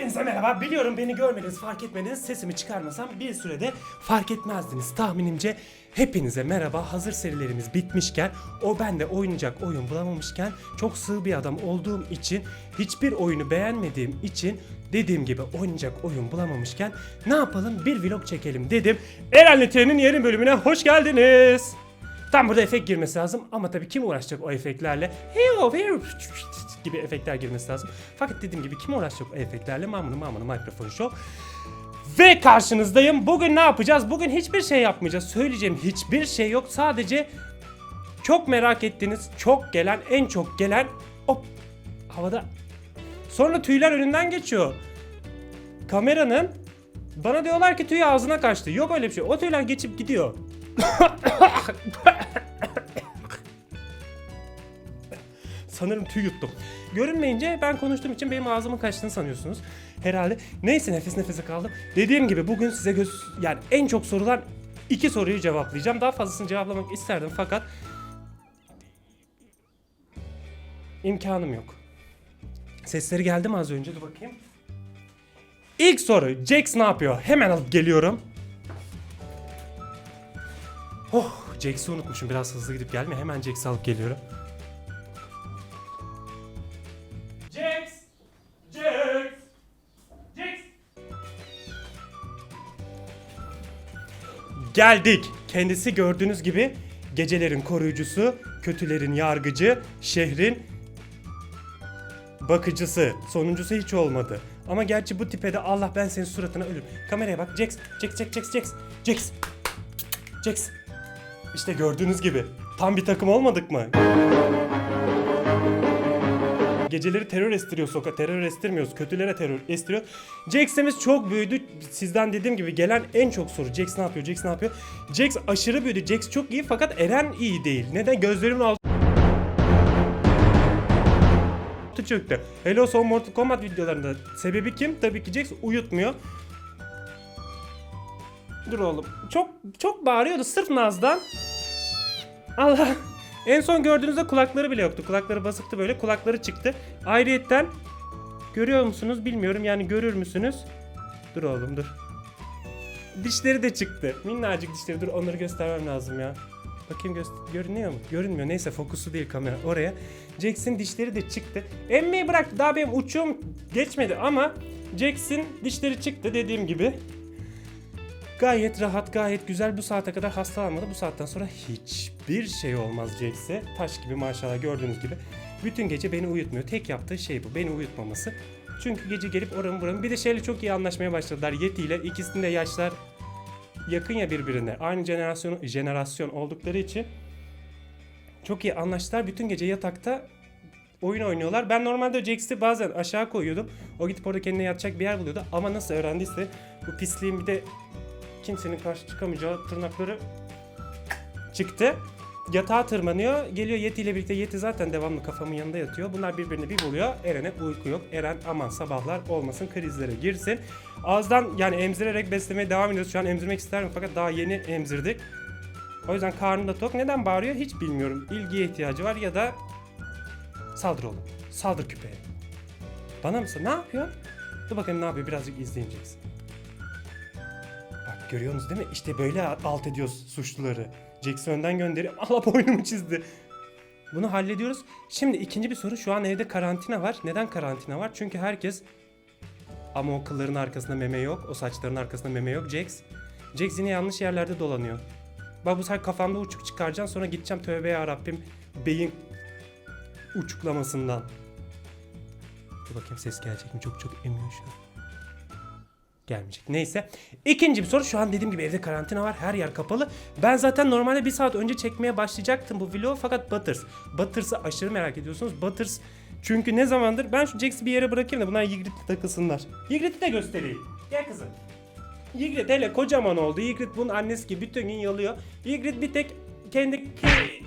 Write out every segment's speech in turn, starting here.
Hepinize merhaba. Biliyorum beni görmediniz, fark etmediniz. Sesimi çıkarmasam bir sürede fark etmezdiniz. Tahminimce hepinize merhaba. Hazır serilerimiz bitmişken, o ben de oynayacak oyun bulamamışken, çok sığ bir adam olduğum için, hiçbir oyunu beğenmediğim için dediğim gibi oynayacak oyun bulamamışken ne yapalım bir vlog çekelim dedim. Eren'le Tren'in yeni bölümüne hoş geldiniz. Tam burada efekt girmesi lazım ama tabii kim uğraşacak o efektlerle? Hey, hey, gibi efektler girmesi lazım. Fakat dediğim gibi kim uğraşacak o efektlerle? Mamını mamını mikrofon show. Ve karşınızdayım. Bugün ne yapacağız? Bugün hiçbir şey yapmayacağız. Söyleyeceğim hiçbir şey yok. Sadece çok merak ettiğiniz, çok gelen, en çok gelen hop havada. Sonra tüyler önünden geçiyor. Kameranın bana diyorlar ki tüy ağzına kaçtı. Yok öyle bir şey. O tüyler geçip gidiyor. Sanırım tüy yuttum. Görünmeyince ben konuştuğum için benim ağzımın kaçtığını sanıyorsunuz. Herhalde. Neyse nefes nefese kaldım. Dediğim gibi bugün size göz yani en çok sorulan iki soruyu cevaplayacağım. Daha fazlasını cevaplamak isterdim fakat imkanım yok. Sesleri geldi mi az önce? Dur bakayım. İlk soru. Jax ne yapıyor? Hemen alıp geliyorum. Oh, Jax'i unutmuşum. Biraz hızlı gidip gelme. Hemen Jax'i alıp geliyorum. Geldik. Kendisi gördüğünüz gibi gecelerin koruyucusu, kötülerin yargıcı, şehrin bakıcısı. Sonuncusu hiç olmadı. Ama gerçi bu tipede Allah ben senin suratına ölürüm. Kameraya bak. Jax, Jax, Jax, Jax, Jax, Jax. Jax. İşte gördüğünüz gibi tam bir takım olmadık mı? Geceleri terör estiriyor sokağa. Terör estirmiyoruz. Kötülere terör estiriyor. Jax'imiz çok büyüdü. Sizden dediğim gibi gelen en çok soru. Jax ne yapıyor? Jax ne yapıyor? Jax aşırı büyüdü. Jax çok iyi fakat Eren iyi değil. Neden? Gözlerimin altı çöktü. Hello son Mortal Kombat videolarında sebebi kim? Tabii ki Jax uyutmuyor. Dur oğlum. Çok çok bağırıyordu sırf Naz'dan. Allah. En son gördüğünüzde kulakları bile yoktu. Kulakları basıktı böyle. Kulakları çıktı. Ayrıyetten görüyor musunuz bilmiyorum. Yani görür müsünüz? Dur oğlum dur. Dişleri de çıktı. Minnacık dişleri. Dur onları göstermem lazım ya. Bakayım göster görünüyor mu? Görünmüyor. Neyse fokusu değil kamera. Oraya. Jax'in dişleri de çıktı. Emmeyi bıraktı. Daha benim uçum geçmedi ama Jax'in dişleri çıktı dediğim gibi. Gayet rahat, gayet güzel. Bu saate kadar hastalanmadı. Bu saatten sonra hiçbir şey olmaz Jax'e. Taş gibi maşallah gördüğünüz gibi. Bütün gece beni uyutmuyor. Tek yaptığı şey bu. Beni uyutmaması. Çünkü gece gelip oranın buranın. Bir de şeyle çok iyi anlaşmaya başladılar. Yeti ile ikisinin de yaşlar yakın ya birbirine. Aynı jenerasyon, jenerasyon oldukları için çok iyi anlaştılar. Bütün gece yatakta oyun oynuyorlar. Ben normalde Jax'i bazen aşağı koyuyordum. O gidip orada kendine yatacak bir yer buluyordu. Ama nasıl öğrendiyse bu pisliğin bir de kimsenin karşı çıkamayacağı tırnakları çıktı. Yatağa tırmanıyor. Geliyor Yeti ile birlikte. Yeti zaten devamlı kafamın yanında yatıyor. Bunlar birbirini bir buluyor. Eren'e uyku yok. Eren aman sabahlar olmasın krizlere girsin. Ağızdan yani emzirerek beslemeye devam ediyoruz. Şu an emzirmek isterim fakat daha yeni emzirdik. O yüzden karnı da tok. Neden bağırıyor hiç bilmiyorum. İlgiye ihtiyacı var ya da saldır oğlum. Saldır küpeye. Bana mısın? Ne yapıyor? Dur bakayım ne yapıyor. Birazcık izleyeceksin. Görüyorsunuz değil mi? İşte böyle alt ediyoruz suçluları. Jax'i önden gönderiyor. Allah boynumu çizdi. Bunu hallediyoruz. Şimdi ikinci bir soru. Şu an evde karantina var. Neden karantina var? Çünkü herkes ama o kılların arkasında meme yok. O saçların arkasında meme yok. Jax. Jax yine yanlış yerlerde dolanıyor. Bak bu sefer kafamda uçuk çıkaracaksın sonra gideceğim tövbe ya Rabbim beyin uçuklamasından. Dur bakayım ses gelecek mi? Çok çok emiyor şu an. Gelmeyecek. Neyse. İkinci bir soru. Şu an dediğim gibi evde karantina var. Her yer kapalı. Ben zaten normalde bir saat önce çekmeye başlayacaktım bu vlogu. Fakat Butters. Butters'ı aşırı merak ediyorsunuz. Butters çünkü ne zamandır ben şu Jax'i bir yere bırakayım da bunlar Ygritte'le takılsınlar. Ygritte'i de göstereyim. Gel kızım. Ygritte hele kocaman oldu. Ygritte bunun annesi gibi bütün gün yalıyor. Ygritte bir tek kendi key-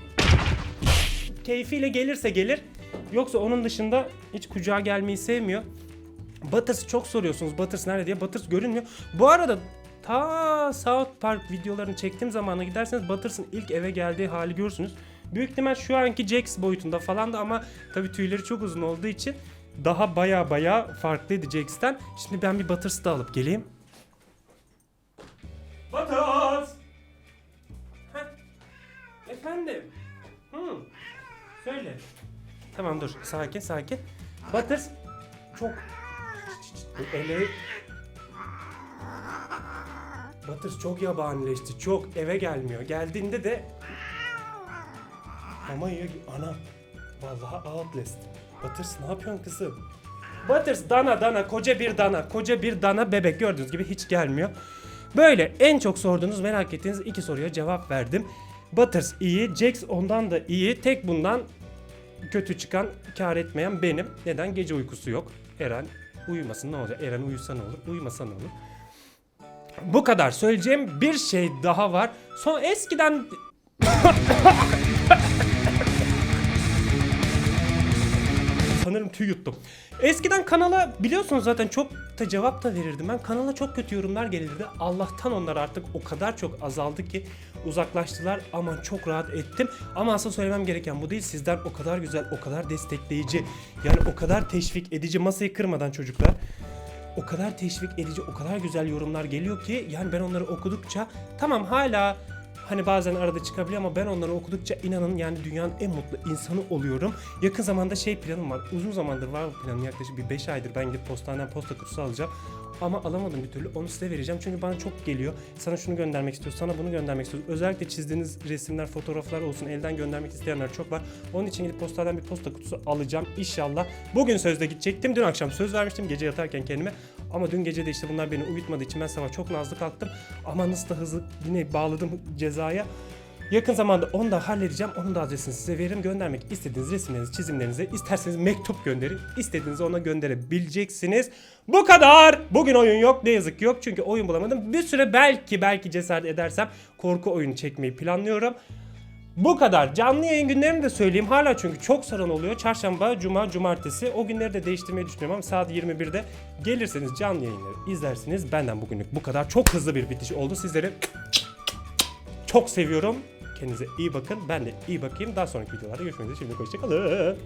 keyfiyle gelirse gelir. Yoksa onun dışında hiç kucağa gelmeyi sevmiyor. Butters çok soruyorsunuz. Butters nerede diye. Butters görünmüyor. Bu arada ta South Park videolarını çektiğim zamana giderseniz Butters'ın ilk eve geldiği hali görürsünüz. Büyük ihtimal şu anki Jax boyutunda falan da ama tabii tüyleri çok uzun olduğu için daha baya baya farklıydı Jax'ten. Şimdi ben bir Butters da alıp geleyim. Butters! Heh. Efendim? Hı. Söyle. Tamam dur. Sakin sakin. Butters çok... Bu ele... Butters çok yabanileşti. Çok eve gelmiyor. Geldiğinde de... Ama ya ana. Vallahi Outlast. Butters ne yapıyorsun kızım? Butters dana dana koca bir dana koca bir dana bebek gördüğünüz gibi hiç gelmiyor. Böyle en çok sorduğunuz merak ettiğiniz iki soruya cevap verdim. Butters iyi, Jax ondan da iyi. Tek bundan kötü çıkan, kar etmeyen benim. Neden? Gece uykusu yok. Eren uyumasın ne olacak? Eren uyusa ne olur? Uyumasa ne olur? Bu kadar. Söyleyeceğim bir şey daha var. Son eskiden Sanırım tüy yuttum. Eskiden kanala biliyorsunuz zaten çok da cevap da verirdim. Ben kanala çok kötü yorumlar gelirdi. Allah'tan onlar artık o kadar çok azaldı ki uzaklaştılar. Aman çok rahat ettim. Ama asıl söylemem gereken bu değil. Sizden o kadar güzel, o kadar destekleyici, yani o kadar teşvik edici masayı kırmadan çocuklar o kadar teşvik edici, o kadar güzel yorumlar geliyor ki yani ben onları okudukça tamam hala hani bazen arada çıkabiliyor ama ben onları okudukça inanın yani dünyanın en mutlu insanı oluyorum. Yakın zamanda şey planım var. Uzun zamandır var bu planım. Yaklaşık bir 5 aydır ben gidip postaneden posta kutusu alacağım. Ama alamadım bir türlü. Onu size vereceğim. Çünkü bana çok geliyor. Sana şunu göndermek istiyoruz. Sana bunu göndermek istiyoruz. Özellikle çizdiğiniz resimler, fotoğraflar olsun. Elden göndermek isteyenler çok var. Onun için gidip postadan bir posta kutusu alacağım. İnşallah. Bugün sözde gidecektim. Dün akşam söz vermiştim gece yatarken kendime. Ama dün gece de işte bunlar beni uyutmadığı için ben sabah çok nazlı kalktım. Ama nasıl da hızlı yine bağladım cezaya. Yakın zamanda onu da halledeceğim. Onun da adresini size veririm. Göndermek istediğiniz resimlerinizi, çizimlerinizi isterseniz mektup gönderin. İstediğinizi ona gönderebileceksiniz. Bu kadar. Bugün oyun yok. Ne yazık ki yok. Çünkü oyun bulamadım. Bir süre belki belki cesaret edersem korku oyunu çekmeyi planlıyorum. Bu kadar. Canlı yayın günlerimi de söyleyeyim. Hala çünkü çok saran oluyor. Çarşamba, cuma, cumartesi. O günleri de değiştirmeyi düşünüyorum ama saat 21'de gelirseniz canlı yayınları izlersiniz. Benden bugünlük bu kadar. Çok hızlı bir bitiş oldu. Sizleri çok seviyorum. Kendinize iyi bakın. Ben de iyi bakayım. Daha sonraki videolarda görüşmek üzere. Şimdi hoşçakalın.